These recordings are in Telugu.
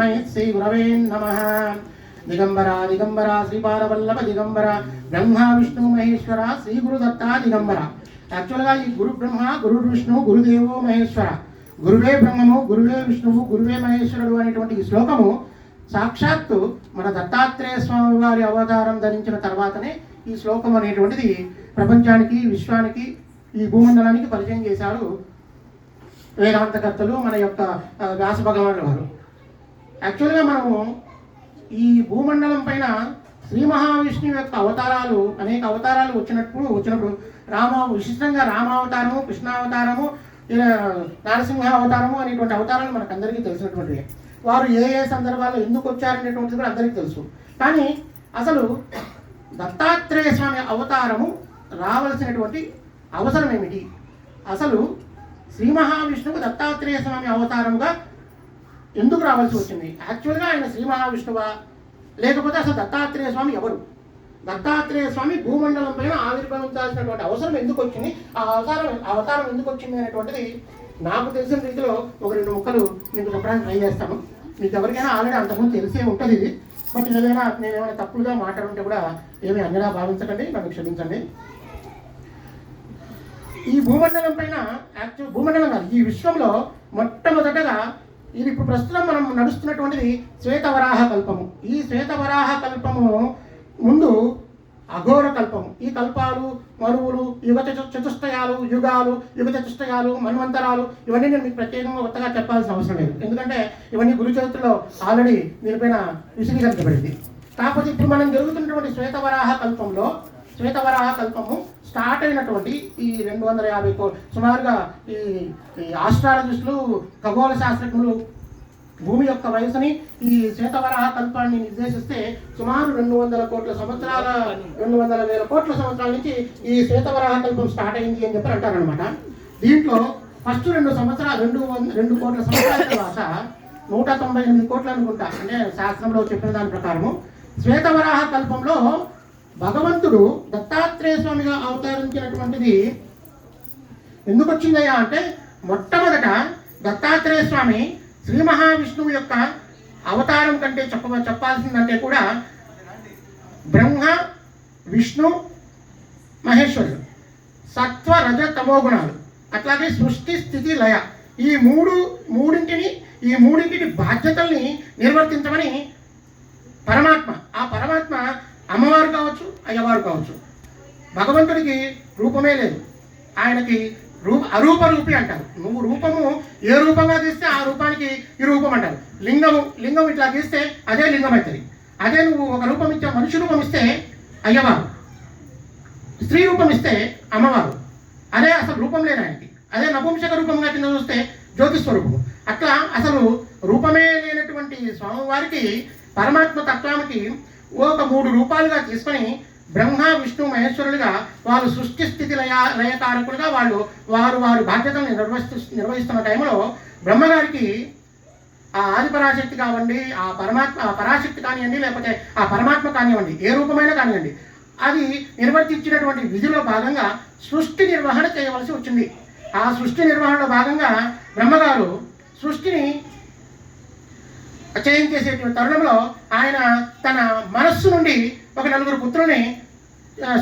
తస్మై శ్రీ గురవే నమ. దిగంబర దిగంబర శ్రీపాదవల్లభ దిగంబర బ్రహ్మ విష్ణు మహేశ్వర శ్రీ గురుదత్త దిగంబర యాక్చువల్గా ఈ గురు బ్రహ్మ గురు విష్ణు గురుదేవో మహేశ్వర. గురువే బ్రహ్మము గురువే విష్ణువు గురువే మహేశ్వరుడు అనేటువంటి ఈ శ్లోకము సాక్షాత్తు మన దత్తాత్రేయ స్వామి వారి అవతారం ధరించిన తర్వాతనే ఈ శ్లోకం అనేటువంటిది ప్రపంచానికి విశ్వానికి ఈ భూమండలానికి పరిచయం చేశారు వేదాంతకర్తలు మన యొక్క వ్యాస భగవానుల వారు. యాక్చువల్గా మనము ఈ భూమండలం పైన శ్రీ మహావిష్ణువు యొక్క అవతారాలు అనేక అవతారాలు వచ్చినప్పుడు వచ్చినప్పుడు రామ విశిష్టంగా రామావతారము కృష్ణావతారము ఇలా నరసింహ అవతారము అనేటువంటి అవతారాలు మనకు అందరికీ తెలిసినటువంటివి వారు ఏ ఏ సందర్భాల్లో ఎందుకు వచ్చారనేటువంటిది కూడా అందరికీ తెలుసు. కానీ అసలు దత్తాత్రేయ స్వామి అవతారము రావలసినటువంటి అవసరం ఏమిటి? అసలు శ్రీ మహావిష్ణువు దత్తాత్రేయ స్వామి అవతారముగా ఎందుకు రావాల్సి వచ్చింది? యాక్చువల్గా ఆయన శ్రీ మహావిష్ణువ? లేకపోతే అసలు దత్తాత్రేయ స్వామి ఎవరు? దత్తాత్రేయ స్వామి భూమండలం పైన ఆవిర్భవించాల్సినటువంటి అవసరం ఎందుకు వచ్చింది? ఆ అవతారం అవతారం ఎందుకు వచ్చింది అనేటువంటిది నాకు తెలిసిన రీతిలో ఒక రెండు ముక్కలు మీకు చెప్పడానికి ట్రై చేస్తాను. మీకు ఎవరికైనా ఆల్రెడీ అంతకుముందు తెలిసే ఉంటుంది. ఇది బట్ ఏదైనా నేను ఏమైనా తప్పులుగా మాట్లాడుంటే కూడా ఏమీ అంజనా భావించకండి నన్ను క్షమించండి. ఈ భూమండలం పైన యాక్చువల్ భూమండలం కాదు ఈ విశ్వంలో మొట్టమొదటగా ఇది ఇప్పుడు ప్రస్తుతం మనం నడుస్తున్నటువంటిది శ్వేతవరాహ కల్పము. ఈ శ్వేతవరాహ కల్పము ముందు అఘోర కల్పము. ఈ కల్పాలు మరువులు యుగ చతుష్టయాలు యుగాలు యుగ చతుష్టయాలు మన్వంతరాలు ఇవన్నీ నేను మీకు ప్రత్యేకంగా కొత్తగా చెప్పాల్సిన అవసరం లేదు. ఎందుకంటే ఇవన్నీ గురు చరిత్రలో ఆల్రెడీ దీనిపైన విశదీకరించబడింది. కాకపోతే ఇప్పుడు మనం జరుగుతున్నటువంటి శ్వేతవరాహ కల్పంలో శ్వేతవరాహ కల్పము స్టార్ట్ అయినటువంటి ఈ రెండు వందల యాభై కో సుమారుగా ఈ ఆస్ట్రాలజిస్టులు ఖగోళ శాస్త్రజ్ఞులు భూమి యొక్క వయసుని ఈ శ్వేతవరాహ కల్పాన్ని నిర్దేశిస్తే సుమారు రెండు వందల కోట్ల సంవత్సరాల రెండు వందల వేల కోట్ల సంవత్సరాల నుంచి ఈ శ్వేతవరాహ కల్పం స్టార్ట్ అయింది అని చెప్పి అంటారనమాట దీంట్లో ఫస్ట్ రెండు సంవత్సరాలు రెండు రెండు కోట్ల సంవత్సరాల తర్వాత నూట తొంభై ఎనిమిది కోట్లు అనుకుంటా. అంటే శాస్త్రంలో చెప్పిన దాని ప్రకారము. శ్వేతవరాహ కల్పంలో భగవంతుడు దత్తాత్రేయ స్వామిగా అవతరించినటువంటిది ఎందుకు వచ్చిందయ్యా అంటే మొట్టమొదట దత్తాత్రేయ స్వామి శ్రీ మహావిష్ణువు యొక్క అవతారం కంటే చెప్ప చెప్పాల్సిందంటే కూడా బ్రహ్మ విష్ణు మహేశ్వరుడు. సత్వ రజ తమోగుణాలు. అట్లాగే సృష్టి స్థితి లయ. ఈ మూడు మూడింటిని ఈ మూడింటిని బాధ్యతల్ని నిర్వర్తించమని పరమాత్మ. ఆ పరమాత్మ అమ్మవారు కావచ్చు అయ్యవారు కావచ్చు. భగవంతుడికి రూపమే లేదు. ఆయనకి రూప అరూప రూపి అంటారు. నువ్వు రూపము ఏ రూపంగా తీస్తే ఆ రూపానికి ఈ రూపం అంటారు. లింగము లింగం ఇట్లా గీస్తే అదే లింగం అవుతుంది అదే నువ్వు ఒక రూపం ఇచ్చే మనిషి రూపం ఇస్తే అయ్యవారు. స్త్రీ రూపం ఇస్తే అమ్మవారు. అదే అసలు రూపం లేని ఆయనకి. అదే నపుంసక రూపంగా కింద చూస్తే జ్యోతిస్వరూపము అట్లా అసలు రూపమే లేనటువంటి స్వామివారికి పరమాత్మ తత్వానికి ఒక మూడు రూపాలుగా తీసుకొని బ్రహ్మ విష్ణు మహేశ్వరులుగా వాళ్ళు సృష్టి స్థితి లయ లయకారకులుగా వాళ్ళు వారు వారి బాధ్యతలను నిర్వహిస్తు నిర్వహిస్తున్న టైంలో బ్రహ్మగారికి ఆ ఆదిపరాశక్తి కావండి ఆ పరమాత్మ ఆ పరాశక్తి కానివ్వండి లేకపోతే ఆ పరమాత్మ కానివ్వండి ఏ రూపమైనా కానివ్వండి అది నిర్వర్తించినటువంటి విధిలో భాగంగా సృష్టి నిర్వహణ చేయవలసి వచ్చింది. ఆ సృష్టి నిర్వహణలో భాగంగా బ్రహ్మగారు సృష్టిని చేయించేసేటువంటి తరుణంలో ఆయన తన మనస్సు నుండి ఒక నలుగురు పుత్రుల్ని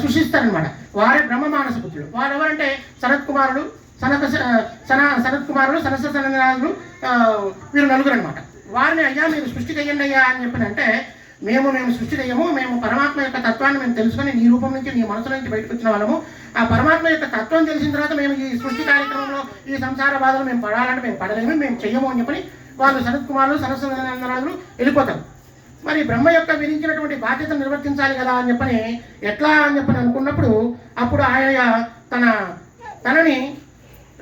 సృష్టిస్తారనమాట వారే బ్రహ్మ మానస పుత్రులు. వారు ఎవరంటే సనత్ కుమారుడు సనక సన సనత్ కుమారుడు సనస సనరాజులు వీరు నలుగురు అనమాట వారిని అయ్యా మీరు సృష్టి చేయండి అయ్యా అని చెప్పిన అంటే మేము మేము సృష్టి చేయము మేము పరమాత్మ యొక్క తత్వాన్ని మేము తెలుసుకొని నీ రూపం నుంచి నీ మనసు నుంచి బయటకు వచ్చిన వాళ్ళము. ఆ పరమాత్మ యొక్క తత్వం తెలిసిన తర్వాత మేము ఈ సృష్టి కార్యక్రమంలో ఈ సంసార బాధలు మేము పడాలంటే మేము పడలేము మేము చెయ్యము అని చెప్పని వాళ్ళు శరత్ కుమారులు సనస్వరాజులు వెళ్ళిపోతారు. మరి బ్రహ్మ యొక్క విధించినటువంటి బాధ్యత నిర్వర్తించాలి కదా అని చెప్పని ఎట్లా అని చెప్పని అనుకున్నప్పుడు అప్పుడు ఆయన తన తనని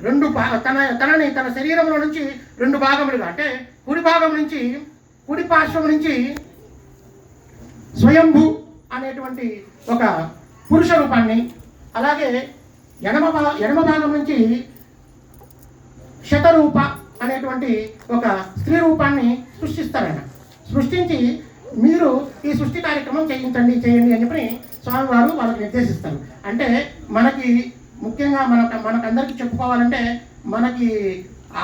రెండు తన తనని తన శరీరంలో నుంచి రెండు భాగములుగా అంటే కుడి భాగం నుంచి కుడి పార్శ్వం నుంచి స్వయంభూ అనేటువంటి ఒక పురుష రూపాన్ని అలాగే ఎడమ భా ఎడమ భాగం నుంచి శతరూప అనేటువంటి ఒక స్త్రీ రూపాన్ని సృష్టిస్తారు ఆయన సృష్టించి మీరు ఈ సృష్టి కార్యక్రమం చేయించండి చేయండి అని చెప్పి స్వామివారు వాళ్ళకి నిర్దేశిస్తారు. అంటే మనకి ముఖ్యంగా మనకు మనకందరికీ చెప్పుకోవాలంటే మనకి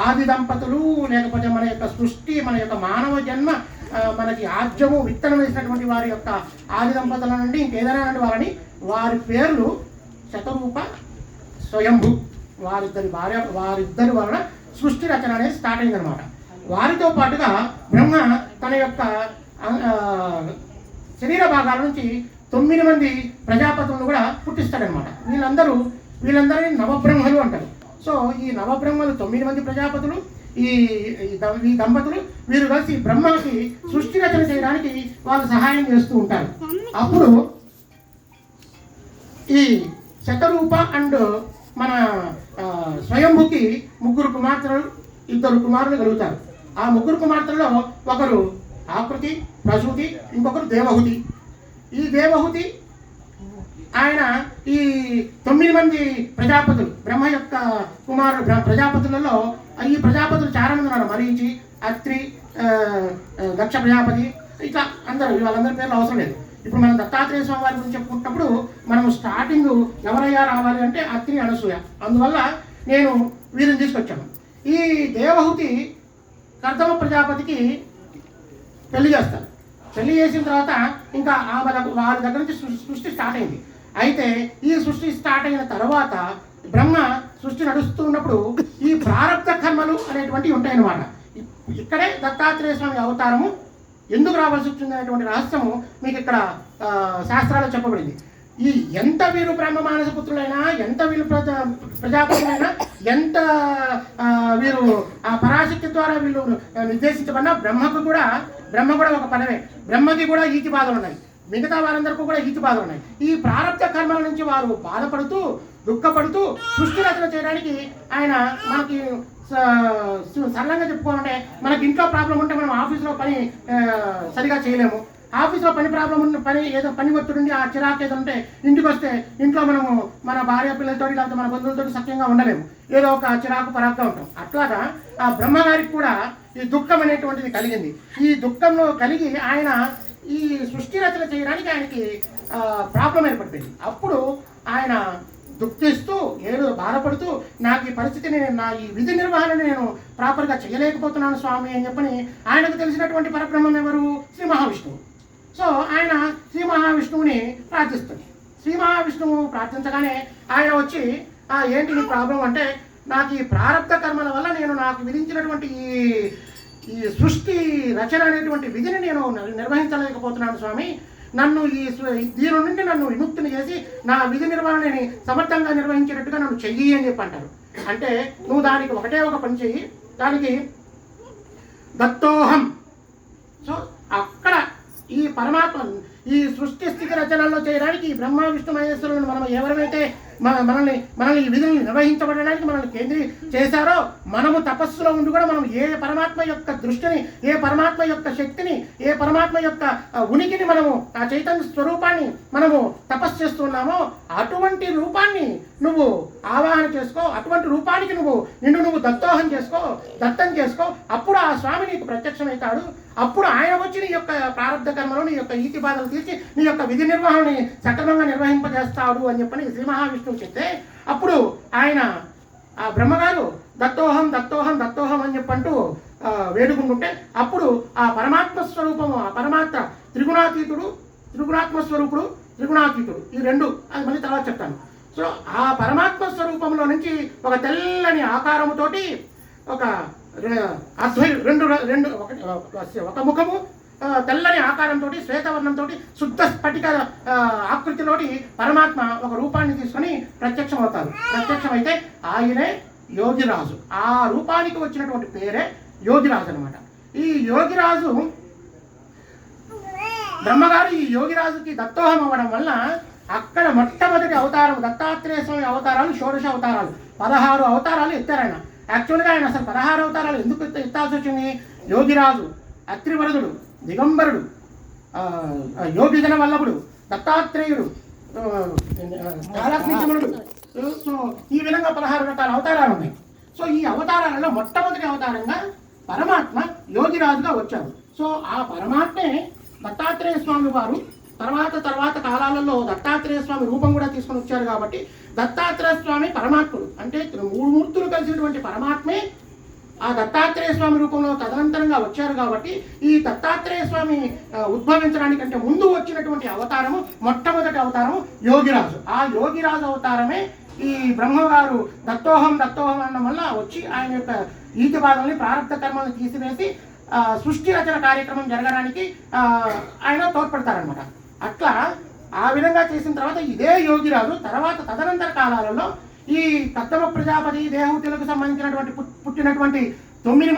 ఆది దంపతులు లేకపోతే మన యొక్క సృష్టి మన యొక్క మానవ జన్మ మనకి ఆద్యము విత్తనం వేసినటువంటి వారి యొక్క ఆది దంపతుల నుండి ఇంకేదైనా నుండి వారిని వారి పేర్లు శతరూప స్వయంభు. వారిద్దరి భార్య వారిద్దరి వలన సృష్టి రచన అనేది స్టార్ట్ అయిందనమాట వారితో పాటుగా బ్రహ్మ తన యొక్క శరీర భాగాల నుంచి తొమ్మిది మంది ప్రజాపతులను కూడా పుట్టిస్తాడనమాట. వీళ్ళందరూ వీళ్ళందరినీ నవబ్రహ్మలు అంటారు. సో ఈ నవబ్రహ్మలు తొమ్మిది మంది ప్రజాపతులు ఈ ఈ ఈ దంపతులు వీరు కలిసి బ్రహ్మకి సృష్టి రచన చేయడానికి వాళ్ళు సహాయం చేస్తూ ఉంటారు. అప్పుడు ఈ శతరూప అండ్ మన స్వయంభుకి ముగ్గురు కుమార్తెలు ఇద్దరు కుమారులు కలుగుతారు. ఆ ముగ్గురు కుమార్తెల్లో ఒకరు ఆకృతి ప్రసూతి ఇంకొకరు దేవహుతి. ఈ దేవహుతి ఆయన ఈ తొమ్మిది మంది ప్రజాపతులు బ్రహ్మ యొక్క కుమారుడు ప్రజాపతులలో ఈ ప్రజాపతులు చాలా మంది ఉన్నారు. మరీచి అత్రి దక్ష ప్రజాపతి ఇట్లా అందరూ వాళ్ళందరి పేర్లు అవసరం లేదు. ఇప్పుడు మనం దత్తాత్రేయ స్వామి వారి గురించి చెప్పుకుంటున్నప్పుడు మనం స్టార్టింగ్ ఎవరయ్యా రావాలి అంటే అత్రి అనసూయ. అందువల్ల నేను వీరిని తీసుకొచ్చాను. ఈ దేవహుతి కర్దమ ప్రజాపతికి పెళ్ళి చేస్తారు పెళ్ళి చేసిన తర్వాత ఇంకా ఆమె వారి దగ్గర నుంచి సృష్టి స్టార్ట్ అయింది. అయితే ఈ సృష్టి స్టార్ట్ అయిన తర్వాత బ్రహ్మ సృష్టి నడుస్తూ ఉన్నప్పుడు ఈ ప్రారంభ కర్మలు అనేటువంటివి ఉంటాయన్నమాట. ఇక్కడే దత్తాత్రేయ స్వామి అవతారము ఎందుకు రావాల్సి వచ్చింది అనేటువంటి రహస్యము మీకు ఇక్కడ శాస్త్రాలు చెప్పబడింది. ఈ ఎంత వీరు బ్రహ్మ మానస పుత్రులైనా ఎంత వీరు ప్రజా ప్రజాపతులైనా ఎంత వీరు ఆ పరాశక్తి ద్వారా వీళ్ళు నిర్దేశించబడినా బ్రహ్మకు కూడా బ్రహ్మ కూడా ఒక పదమే. బ్రహ్మకి కూడా ఈతి బాధలు ఉన్నాయి. మిగతా వారందరికీ కూడా ఈతి బాధలు ఉన్నాయి. ఈ ప్రారంభ కర్మల నుంచి వారు బాధపడుతూ దుఃఖపడుతూ సృష్టి రచన చేయడానికి ఆయన మనకి స- సరళంగా చెప్పుకోవాలంటే మనకి ఇంట్లో ప్రాబ్లం ఉంటే మనం ఆఫీస్లో పని సరిగా చేయలేము. ఆఫీస్లో పని ప్రాబ్లం ఉన్న పని ఏదో పని ఒత్తిడి ఉండి ఆ చిరాకు ఏదో ఉంటే ఇంటికి వస్తే ఇంట్లో మనము మన భార్య పిల్లలతో లేకపోతే మన బంధువులతో సఖ్యంగా ఉండలేము. ఏదో ఒక చిరాకు పరాగ్గా ఉంటాం. అట్లాగా ఆ బ్రహ్మగారికి కూడా ఈ దుఃఖం అనేటువంటిది కలిగింది. ఈ దుఃఖంలో కలిగి ఆయన ఈ సృష్టి రచన చేయడానికి ఆయనకి ప్రాబ్లం ఏర్పడిపోయింది. అప్పుడు ఆయన దుఃఖిస్తూ ఏడు బాధపడుతూ నాకు ఈ పరిస్థితిని నేను నా ఈ విధి నిర్వహణ నేను ప్రాపర్గా చేయలేకపోతున్నాను స్వామి అని చెప్పని ఆయనకు తెలిసినటువంటి పరబ్రహ్మం ఎవరు? శ్రీ మహావిష్ణువు. సో ఆయన శ్రీ మహావిష్ణువుని ప్రార్థిస్తుంది. శ్రీ మహావిష్ణువు ప్రార్థించగానే ఆయన వచ్చి "ఆ, ఏంటి నీ ప్రాబ్లం అంటే నాకు ఈ ప్రారంభ కర్మల వల్ల నేను నాకు విధించినటువంటి ఈ ఈ సృష్టి రచన అనేటువంటి విధిని నేను నిర్వహించలేకపోతున్నాను స్వామి. నన్ను ఈ దీని నుండి నన్ను విముక్తిని చేసి నా విధి నిర్వహణని సమర్థంగా నిర్వహించేటట్టుగా నన్ను చెయ్యి అని చెప్పి అంటారు. అంటే నువ్వు దానికి ఒకటే ఒక పని చెయ్యి. దానికి దత్తోహం. సో అక్కడ ఈ పరమాత్మ ఈ సృష్టి స్థితి రచనల్లో చేయడానికి ఈ బ్రహ్మ విష్ణు మహేశ్వరులను మనం ఎవరైతే మనల్ని మనల్ని ఈ విధులను నిర్వహించబడడానికి మనల్ని కేంద్రీ చేశారో మనము తపస్సులో ఉండి కూడా మనం ఏ పరమాత్మ యొక్క దృష్టిని ఏ పరమాత్మ యొక్క శక్తిని ఏ పరమాత్మ యొక్క ఉనికిని మనము ఆ చైతన్య స్వరూపాన్ని మనము తపస్సు చేస్తున్నామో అటువంటి రూపాన్ని నువ్వు ఆవాహన చేసుకో అటువంటి రూపానికి నువ్వు నిన్ను నువ్వు దత్తోహం చేసుకో దత్తం చేసుకో అప్పుడు ఆ స్వామి నీకు ప్రత్యక్షమవుతాడు. అప్పుడు ఆయన వచ్చి నీ యొక్క ప్రారంభ కర్మలో నీ యొక్క ఈతి బాధలు తీర్చి నీ యొక్క విధి నిర్వహణని సక్రమంగా నిర్వహింపజేస్తాడు అని చెప్పని శ్రీ మహావిష్ణువు చెప్తే అప్పుడు ఆయన ఆ బ్రహ్మగారు దత్తోహం దత్తోహం దత్తోహం అని చెప్పంటూ వేడుకుంటుంటే అప్పుడు ఆ పరమాత్మ స్వరూపము ఆ పరమాత్మ త్రిగుణాతీతుడు త్రిగుణాత్మ స్వరూపుడు త్రిగుణాతీతుడు ఈ రెండు అది మళ్ళీ తర్వాత చెప్తాను. సో ఆ పరమాత్మ స్వరూపంలో నుంచి ఒక తెల్లని ఆకారముతోటి ఒక రె- రెండు రెండు ఒకటి ఒక ముఖము తెల్లని ఆకారంతో శ్వేతవర్ణంతో శుద్ధ స్ఫటిక ఆకృతిలోటి పరమాత్మ ఒక రూపాన్ని తీసుకొని ప్రత్యక్షం అవుతారు ప్రత్యక్షమైతే ఆయనే యోగిరాజు. ఆ రూపానికి వచ్చినటువంటి పేరే యోగిరాజు అనమాట ఈ యోగిరాజు బ్రహ్మగారు ఈ యోగిరాజుకి దత్తోహం అవ్వడం వల్ల అక్కడ మొట్టమొదటి అవతారం దత్తాత్రేయ స్వామి అవతారాలు షోడశ అవతారాలు. పదహారు అవతారాలు ఎత్తారాయన యాక్చువల్గా ఆయన అసలు పదహారు అవతారాలు ఎందుకు ఎత్తాల్సి వచ్చింది? యోగిరాజు అత్రివరదుడు. దిగంబరుడు ఆ, యోగిజన వల్లభుడు దత్తాత్రేయుడు ఆ, సో ఈ విధంగా పదహారు రకాల అవతారాలు ఉన్నాయి. సో ఈ అవతారాలలో మొట్టమొదటి అవతారంగా పరమాత్మ యోగిరాజుగా వచ్చారు సో ఆ పరమాత్మే దత్తాత్రేయ స్వామి వారు తర్వాత తర్వాత కాలాలలో దత్తాత్రేయ స్వామి రూపం కూడా తీసుకొని వచ్చారు కాబట్టి దత్తాత్రేయ స్వామి పరమాత్ముడు. అంటే మూడు మూర్తులు కలిసినటువంటి పరమాత్మే ఆ దత్తాత్రేయ స్వామి రూపంలో తదనంతరంగా వచ్చారు కాబట్టి ఈ దత్తాత్రేయ స్వామి ఉద్భవించడానికంటే ముందు వచ్చినటువంటి అవతారము మొట్టమొదటి అవతారం యోగిరాజు. ఆ యోగిరాజు అవతారమే ఈ బ్రహ్మగారు దత్తోహం దత్తోహం అనడం వల్ల వచ్చి ఆయన యొక్క ఈతి బాధల్ని ప్రారంభ కర్మలను తీసివేసి సృష్టి రచన కార్యక్రమం జరగడానికి ఆయన తోడ్పడతారనమాట అట్లా ఆ విధంగా చేసిన తర్వాత ఇదే యోగిరాజు తర్వాత తదనంతర కాలాలలో ఈ కత్తమ ప్రజాపతి దేవహూతులకు సంబంధించినటువంటి పుట్టినటువంటి తొమ్మిది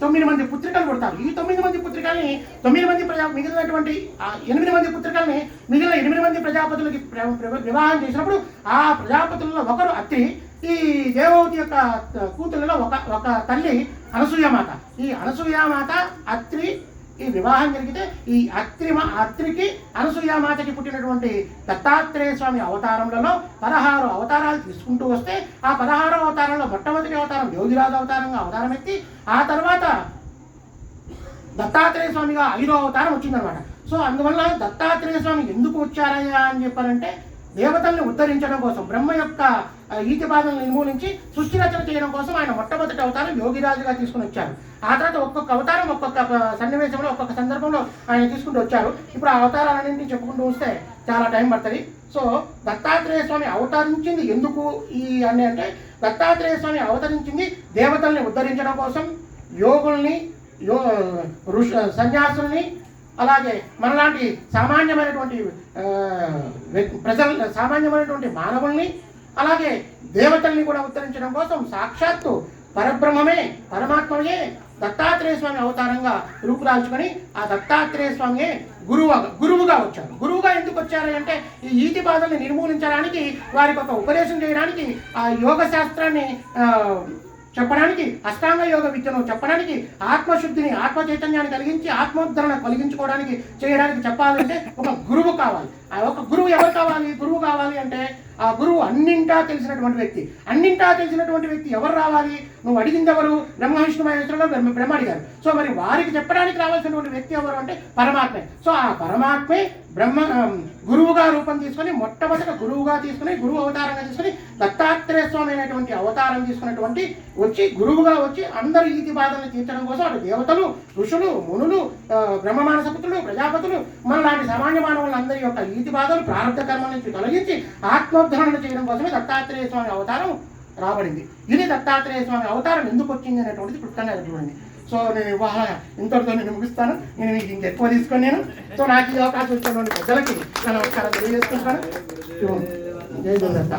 తొమ్మిది మంది పుత్రికలు కొడతారు ఈ తొమ్మిది మంది పుత్రికల్ని తొమ్మిది మంది ప్రజా మిగిలినటువంటి ఆ ఎనిమిది మంది పుత్రికల్ని మిగిలిన ఎనిమిది మంది ప్రజాపతులకి వివాహం చేసినప్పుడు ఆ ప్రజాపతులలో ఒకరు అత్తి ఈ దేవవతి యొక్క కూతుళ్ళలో ఒక ఒక తల్లి అనసూయమాత. ఈ అనసూయమాత అత్రి ఈ వివాహం జరిగితే ఈ అత్రిమ అత్రికి అనసూయామాతకి పుట్టినటువంటి దత్తాత్రేయ స్వామి అవతారములలో పదహారు అవతారాలు తీసుకుంటూ వస్తే ఆ పదహారు అవతారంలో మొట్టమొదటి అవతారం యోగిరాజు అవతారంగా అవతారం ఎత్తి ఆ తర్వాత దత్తాత్రేయ స్వామిగా ఐదో అవతారం వచ్చిందనమాట సో అందువల్ల దత్తాత్రేయ స్వామి ఎందుకు వచ్చారయ్యా అని చెప్పారంటే దేవతల్ని ఉద్ధరించడం కోసం బ్రహ్మ యొక్క ఈతి బాధలను నిర్మూలించి సృష్టి రచన చేయడం కోసం ఆయన మొట్టమొదటి అవతారం యోగిరాజుగా తీసుకుని వచ్చారు. ఆ తర్వాత ఒక్కొక్క అవతారం ఒక్కొక్క సన్నివేశంలో ఒక్కొక్క సందర్భంలో ఆయన తీసుకుంటూ వచ్చారు. ఇప్పుడు ఆ అవతారాలన్నింటినీ చెప్పుకుంటూ వస్తే చాలా టైం పడుతుంది. సో దత్తాత్రేయ స్వామి అవతరించింది ఎందుకు ఈ అని అంటే దత్తాత్రేయ స్వామి అవతరించింది దేవతల్ని ఉద్ధరించడం కోసం యోగుల్ని యో ఋష సన్యాసుల్ని అలాగే మనలాంటి సామాన్యమైనటువంటి ప్రజల సామాన్యమైనటువంటి మానవుల్ని అలాగే దేవతల్ని కూడా ఉత్తరించడం కోసం సాక్షాత్తు పరబ్రహ్మమే పరమాత్మయే దత్తాత్రేయ స్వామి అవతారంగా రూపురాల్చుకొని ఆ దత్తాత్రేయ స్వామియే గురువు గురువుగా వచ్చారు. గురువుగా ఎందుకు వచ్చారు అంటే ఈ ఈతి బాధల్ని నిర్మూలించడానికి వారికి ఒక ఉపదేశం చేయడానికి ఆ యోగ శాస్త్రాన్ని చెప్పడానికి అష్టాంగ యోగ విద్యను చెప్పడానికి ఆత్మశుద్ధిని ఆత్మ చైతన్యాన్ని కలిగించి ఆత్మోద్ధరణ కలిగించుకోవడానికి చేయడానికి చెప్పాలంటే ఒక గురువు కావాలి. ఆ ఒక గురువు ఎవరు కావాలి? గురువు కావాలి అంటే ఆ గురువు అన్నింటా తెలిసినటువంటి వ్యక్తి. అన్నింటా తెలిసినటువంటి వ్యక్తి ఎవరు రావాలి? నువ్వు అడిగింది ఎవరు? బ్రహ్మ విష్ణు మహేశ్వరులో బ్రహ్మ బ్రహ్మ అడిగారు సో మరి వారికి చెప్పడానికి రావాల్సినటువంటి వ్యక్తి ఎవరు అంటే పరమాత్మే. సో ఆ పరమాత్మే బ్రహ్మ గురువుగా రూపం తీసుకొని మొట్టమొదట గురువుగా తీసుకుని గురువు అవతారంగా తీసుకుని దత్తాత్రేయ స్వామి అనేటువంటి అవతారం తీసుకున్నటువంటి వచ్చి గురువుగా వచ్చి అందరు ఈతి బాధలను తీర్చడం కోసం అటు దేవతలు ఋషులు మునులు బ్రహ్మ మానసపుత్రులు ప్రజాపతులు మనలాంటి సామాన్య మానవులందరి యొక్క ఈతి బాధలు ప్రారంభ కర్మ నుంచి తొలగించి ఆత్మోద్ధరణ చేయడం కోసమే దత్తాత్రేయ స్వామి అవతారం రాబడింది. ఇది దత్తాత్రేయ స్వామి అవతారం ఎందుకు వచ్చింది అనేటువంటిది క్లుప్తంగా చూడండి సో నేను వాహన ఇంతటితో నేను ముగిస్తాను. నేను మీకు ఇంకెక్కువ తీసుకొని నేను సో నాకు ఈ అవకాశం వచ్చినటువంటి ప్రజలకి నేను నమస్కారం తెలియజేసుకుంటాను. జై గురుదత్త